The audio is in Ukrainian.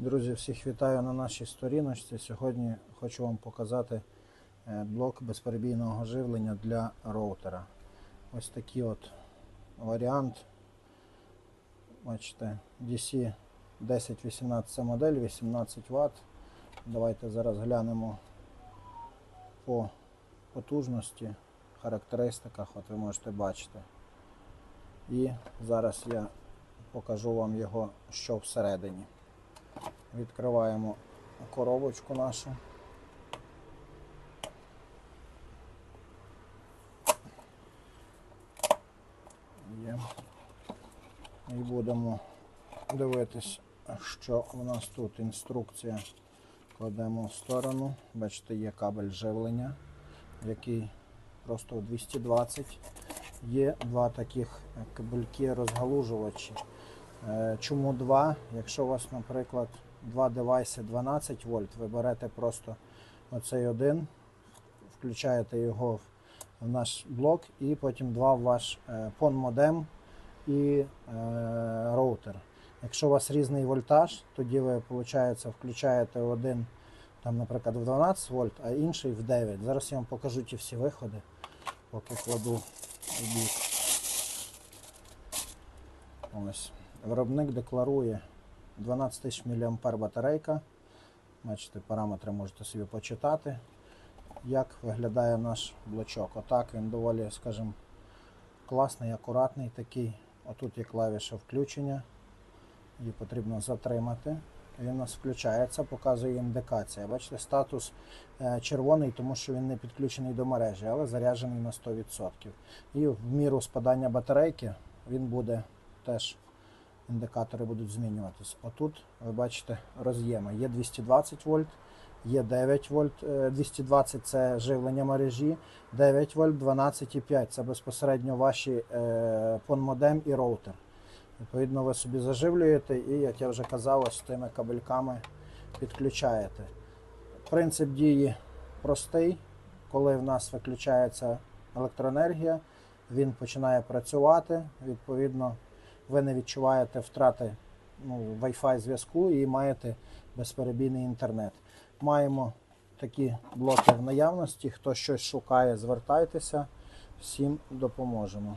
Друзі, всіх вітаю на нашій сторіночці. Сьогодні хочу вам показати е, блок безперебійного живлення для роутера. Ось такий от варіант. Бачите, DC 1018 це модель, 18 Вт. Давайте зараз глянемо по потужності, характеристиках, от ви можете бачити. І зараз я покажу вам його, що всередині. Відкриваємо коробочку нашу. Є. І будемо дивитись, що у нас тут інструкція. Кладемо в сторону. Бачите, є кабель живлення, який просто у 220. Є два таких кабельки розгалужувачі. Е, Чому два? Якщо у вас, наприклад, два девайси 12 вольт, ви берете просто оцей один, включаєте його в- наш блок і потім два в ваш е, PON-модем і е, роутер. Якщо у вас різний вольтаж, тоді ви, виходить, включаєте один, там, наприклад, в 12 вольт, а інший в 9. Зараз я вам покажу ті всі виходи, поки кладу бік. Ось. Виробник декларує 12 тисяч мА батарейка. Бачите, параметри можете собі почитати. Як виглядає наш блочок. Отак він доволі, скажімо, класний, акуратний такий. Отут є клавіша включення. Її потрібно затримати. Він у нас включається, показує індикація. Bачите, статус е, червоний, тому що він не підключений до мережі, але заряджений на 100%. І в міру спадання батарейки він буде теж індикатори будуть змінюватись. Отут ви бачите роз'єми. Є 220 вольт, є 9 вольт, е, 220 це живлення мережі, 9 вольт, 12,5 це безпосередньо ваші е, PON-модем і роутер. Відповідно, ви собі заживлюєте і, як я вже казав, ось тими кабельками підключаєте. Принцип дії простий. Коли в нас виключається електроенергія, він починає працювати. Відповідно, ви не відчуваєте втрати ну, Wi-Fi зв'язку і маєте безперебійний інтернет. Маємо такі блоки в наявності. Хто щось шукає, звертайтеся. Всім допоможемо.